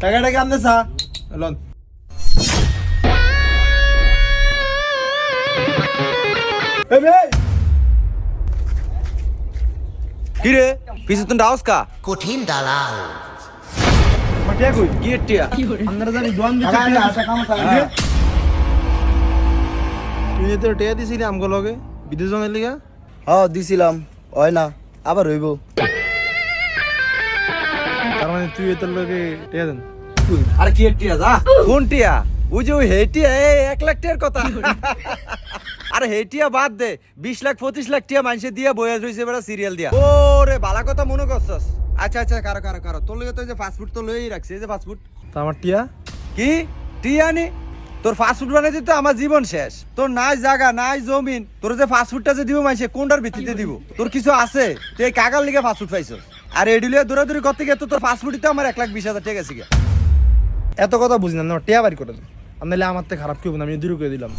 টাকাটা কি আমনে চা? লন। এই ভাই কি রে? পিছু তুই ডাউস কা? কঠিন দালাল। মাটিয়া কই? কি টিয়া আপনারা জানি দোয়ান দিতে তুই তো টেয়া দিছিলি আমগো লগে বিদেশ জনের লিগা? হ দিছিলাম। হয় না আবার হইব। মানে তুই এত লগে টেয়া দেন। আর কি টিয়া যা কোন টিয়া? ওই যে ওই হেটিয়া এই এক লাখ টিয়ার কথা। আরে হেটিয়া বাদ দে বিশ লাখ পঁচিশ লাখ টিয়া মানুষে দিয়া বয়া রয়েছে বেড়া সিরিয়াল দিয়া। বালা কথা মনে করছস। আচ্ছা আচ্ছা কারও কারও কারও। তোর লগে তো যে ফাস্টফুড তো লয়েই রাখছে এই যে ফাস্টফুড তা আমার টিয়া? কি? টিয়া নি? তোর ফাস্টফুড বানাইতে তো আমার জীবন শেষ। তোর নাই জায়গা নাই জমিন। তোর যে ফাস্টফুডটা যে দিব মাইছে কোনটার ভিত্তিতে দিব? তোর কিছু আছে? তুই কাকার লিগে ফাস্টফুড পাইছস। আর এডিলে দৌড়াদৌড়ি করতে গিয়ে তো তোর ফাস্টফুডই তো আমার এক লাখ বিশ হাজার টাকা গেছে গিয়া। এত কথা বুঝি না টিয়া বাড়ি করে দেন আপনালে আমার থেকে খারাপ কি হবে না আমি দূর করে দিলাম।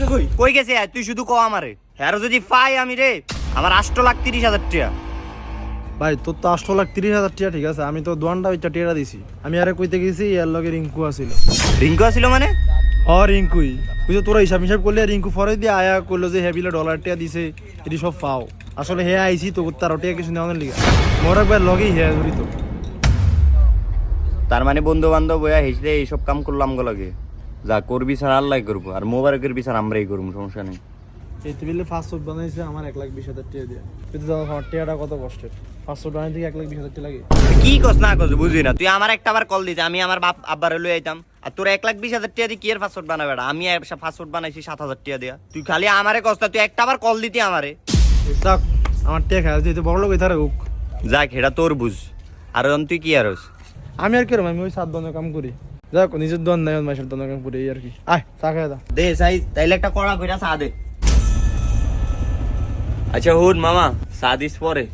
কে কই গেছে তুই শুধু ক আমারে। হ্যাঁ যদি পাই আমি রে আমার আষ্ট লাখ তিরিশ হাজার টাকা ভাই তোর তো আষ্ট লাখ তিরিশ হাজার টিয়া ঠিক আছে? আমি তো দোয়ানটা ওইটা টিয়াটা দিছি। আমি আরে কইতে গেছি এর লগে রিঙ্কু আছিল। রিঙ্কু আসিল মানে? হ রিঙ্কুই। বুঝছ তোরা হিসাব হিসাব করলে রিঙ্কু ফরে দিয়ে আয়া করল যে হেবিলে ডলার টিয়া দিছে এটি সব পাও আসলে হে আইছি তো তার টিয়া কিছু নেওয়ার লিগে। মোর একবার লগেই হে ধরি তো। তার মানে বন্ধু বান্ধব বইয়া হেসলে এইসব কাম করলাম গো লাগে। যা করবি স্যার আল্লাহ করব আর মোবারকের বিচার আমরাই করব সমস্যা নেই। এই টেবিলে ফার্স্ট ফুড বানাইছে আমার এক লাখ বিশ হাজার টিয়া দিয়ে। কিন্তু আমার টিয়াটা কত কষ্টের ফার্স্ট ফুড বানাইতে এক লাখ বিশ হাজার টিয়া লাগে? কি কস না কস বুঝি না তুই আমার একটা বার কল দিতে আমি আমার বাপ আব্বারে লই আইতাম। আর তোর এক লাখ বিশ হাজার টাকা দিয়ে কি এর ফাস্টফুড বানাবে? আমি ফাস্টফুড বানাইছি সাত হাজার টাকা দিয়া। তুই খালি আমারে কষ্ট তুই একটা বার কল দিতি আমারে। যাক আমার টিয়া খেলা যেহেতু বড় লোক এথারে হোক যাক এটা তোর বুঝ। আর তুই কি আর? আমি আর কিরম আমি ওই সাত দনের কাম করি। যাক নিজের দন নাই মাসের দনের কাম করি এই আর কি। আয় চা খাই দা দে সাই তাইলে একটা কড়া কইরা চা দে। আচ্ছা হুন মামা চা দিস পরে।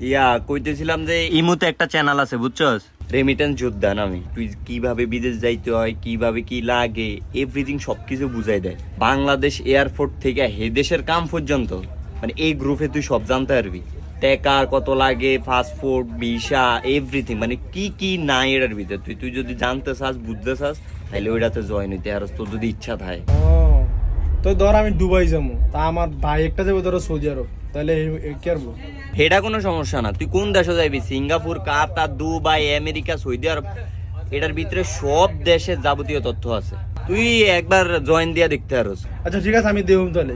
ইয়া, কইতেছিলাম যে ইমুতে একটা চ্যানেল আছে, বুঝছস? রেমিটেন্স যোদ্ধা নামে তুই কীভাবে বিদেশ যাইতে হয়, কীভাবে কি লাগে এভরিথিং সবকিছু বুঝাই দেয়। বাংলাদেশ এয়ারপোর্ট থেকে হে দেশের কাম পর্যন্ত মানে এই গ্রুপে তুই সব জানতে পারবি। টাকা কত লাগে পাসপোর্ট ভিসা এভরিথিং মানে কি কি নাই এটার ভিতরে। তুই তুই যদি জানতে চাস, বুঝতে চাস তাহলে ওইটাতে জয়েন হইতে। আর তোর যদি ইচ্ছা থাকে। তো ধর আমি দুবাই যাব, তা আমার ভাই একটা যাব ধরো সৌদি আরব। তাহলে কি আরবো এটা কোনো সমস্যা না। তুই কোন দেশে যাবি? Singapore Qatar Dubai America Saudi Arab এটার ভিতরে সব দেশের যাবতীয় তথ্য আছে। তুই একবার জয়েন দিয়া দেখতে পারোস। আচ্ছা ঠিক আছে আমি দেবো তাহলে।